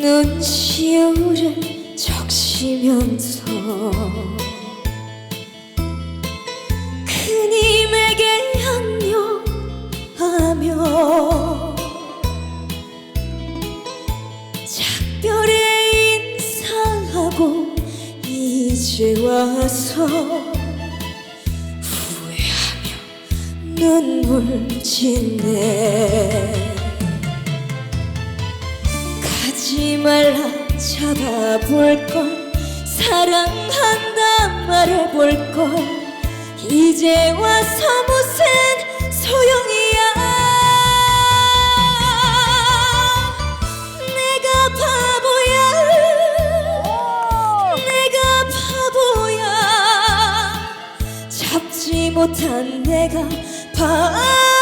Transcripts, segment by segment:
눈시울을 적시면서 그님에게 안녕하며 작별에 인사하고 이제 와서 후회하며 눈물 짓네 가지 말라. 잡아볼걸. 사랑한다 말해볼걸. 이제 와서 무슨 소용이야. 내가 바보야. 내가 바보야. 잡지 못한 내가 바보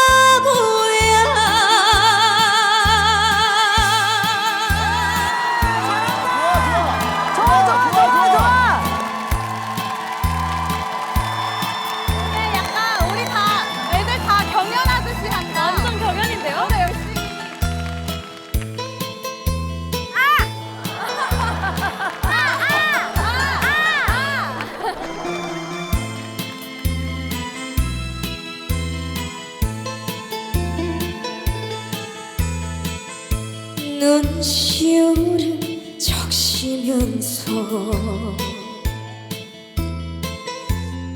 눈시울을 적시면서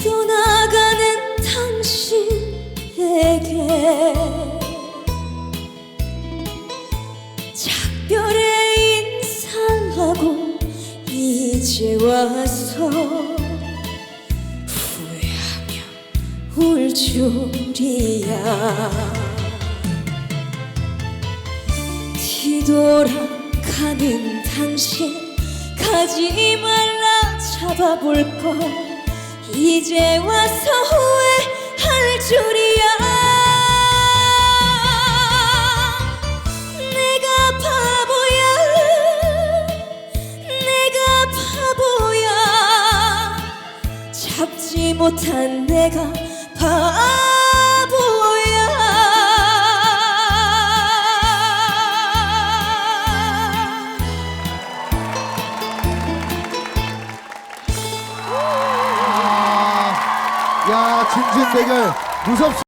떠나가는 당신에게 작별에 인사하고 이제 와서 후회하며 울 줄이야 뒤돌아가는 당신 가지 말라 잡아볼 걸. 이제 와서 후회할 줄이야. 내가 바보야. 내가 바보야. 잡지 못한 내가 바보 야, 진진 대결 무섭습니다.